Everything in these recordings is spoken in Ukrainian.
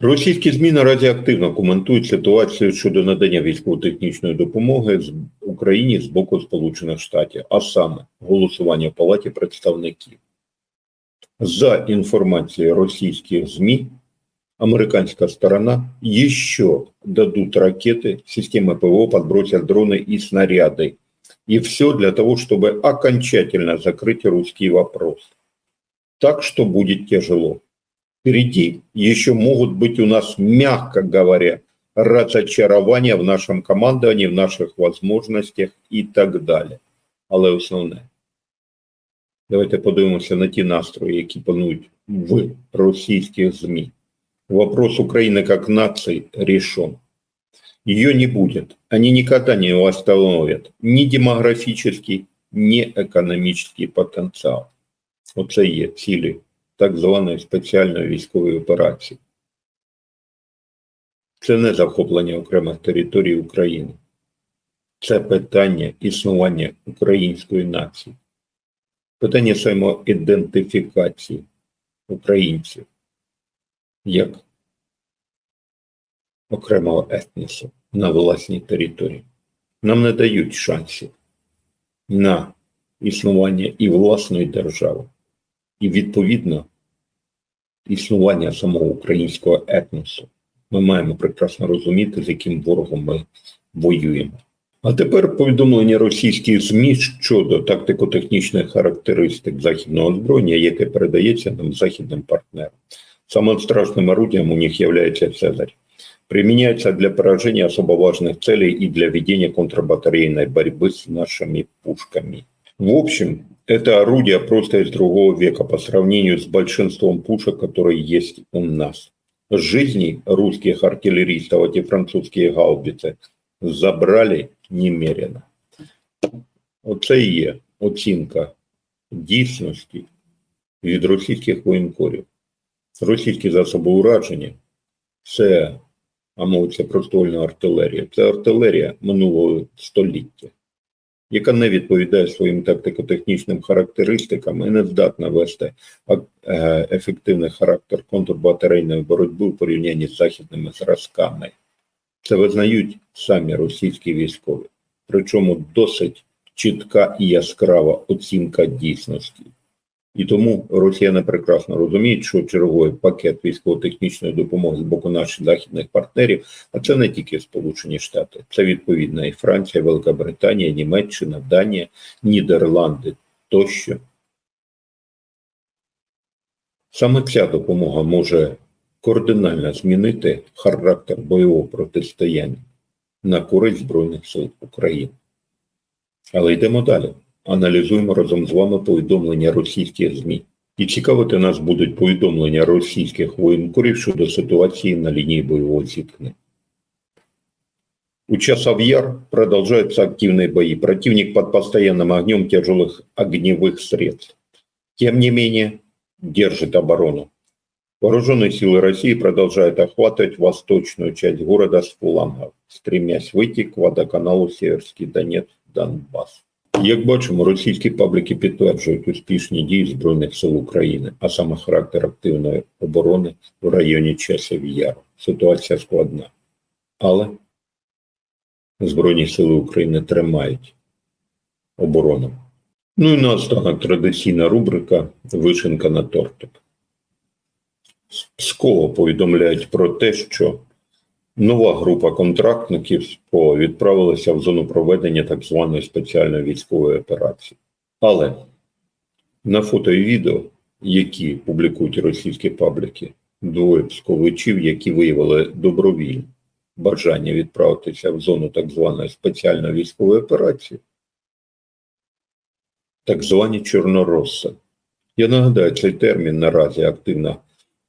Російські ЗМІ наразі активно коментують ситуацію щодо надання військово-технічної допомоги з Україні з боку Сполучених Штатів, а саме голосування в Палаті представників. За інформацією російських ЗМІ, американська сторона еще дадут ракеты, системы ПВО, подбросят дроны и снаряды. И все для того, чтобы окончательно закрыть русский вопрос. Так что будет тяжело. Впереди еще могут быть у нас, мягко говоря, разочарования в нашем командовании, в наших возможностях і так далі. Але основне, давайте подивимося на ті настрої, які панують в російських ЗМІ. Вопрос Украины как нации решен. Ее не будет. Они никогда не восстановят ни демографический, ни економічний потенціал. Оце є цілі так званої спеціальної військової операції. Це не захоплення окремих територій України. Це питання існування української нації, питання самоідентифікації українців як окремого етносу на власній території. Нам не дають шансів на існування і власної держави, і відповідно існування самого українського етносу. Ми маємо прекрасно розуміти, з яким ворогом ми воюємо. А тепер повідомлення російських ЗМІ щодо тактико-технічних характеристик західного озброєння, яке передається нам західним партнерам. Самым страшным орудием у них является «Цезарь». Применяется для поражения особо важных целей и для ведения контрбатарейной борьбы с нашими пушками. В общем, это орудие просто из другого века по сравнению с большинством пушек, которые есть у нас. Жизней русских артиллеристов эти французские гаубицы забрали немерено. Оце і є оцінка дійсності від російських воєнкорів. Російські засоби ураження це, а мовиться простольна артилерія, це артилерія минулого століття, яка не відповідає своїм тактико-технічним характеристикам і не здатна вести е, ефективний характер контрбатарейної боротьби в порівнянні з західними зразками. Це визнають самі російські військові, причому досить чітка і яскрава оцінка дійсності. І тому росіяни прекрасно розуміють, що черговий пакет військово-технічної допомоги з боку наших західних партнерів, а це не тільки Сполучені Штати, це відповідно і Франція, Велика Британія, Німеччина, Данія, Нідерланди тощо. Саме ця допомога може кардинально змінити характер бойового протистояння на користь Збройних сил України. Але йдемо далі аналізуємо разом з вами повідомлення російських ЗМІ. І цікавити нас будуть повідомлення російських воєнкорів щодо ситуації на лінии боевого зіткнення. У часов яр продолжаются активные бои. Противник под постоянным огнем тяжелых огневых средств. Тем не менее, держит оборону. Вооруженные силы России продолжают охватывать восточную часть города с флангов, стремясь выйти к водоканалу Северский Донец, Донбасс. Як бачимо, російські пабліки підтверджують успішні дії Збройних сил України, а саме характер активної оборони в районі часів Яру. Ситуація складна. Але Збройні сили України тримають оборону. Ну і наостанок традиційна рубрика Вишенка на тортик. Пскова повідомляють про те, що Нова група контрактників СПО відправилася в зону проведення так званої спеціальної військової операції. Але на фото і відео, які публікують російські пабліки, двоє псковичів, які виявили добровільне бажання відправитися в зону так званої спеціальної військової операції, так звані Чорноросси. Я нагадаю, цей термін наразі активно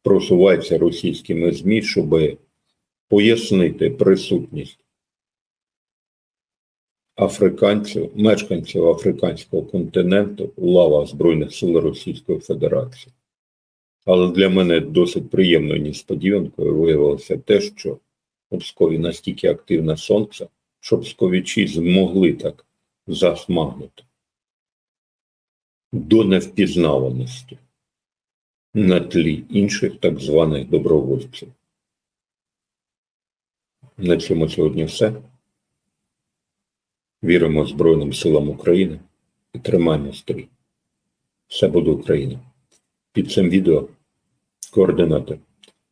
просувається російськими ЗМІ, щоби пояснити присутність африканців, мешканців африканського континенту у лавах Збройних сил Російської Федерації. Але для мене досить приємною несподіванкою виявилося те, що у Пскові настільки активне сонце, що псковічі змогли так засмагнути до невпізнаваності на тлі інших так званих добровольців На цьому сьогодні все. Віримо Збройним силам України і тримаємо стрій. Все буде Україна. Під цим відео координати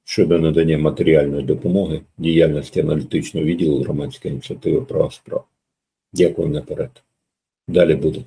щодо надання матеріальної допомоги діяльності аналітичного відділу громадської ініціативи права справ. Дякую наперед. Далі буде.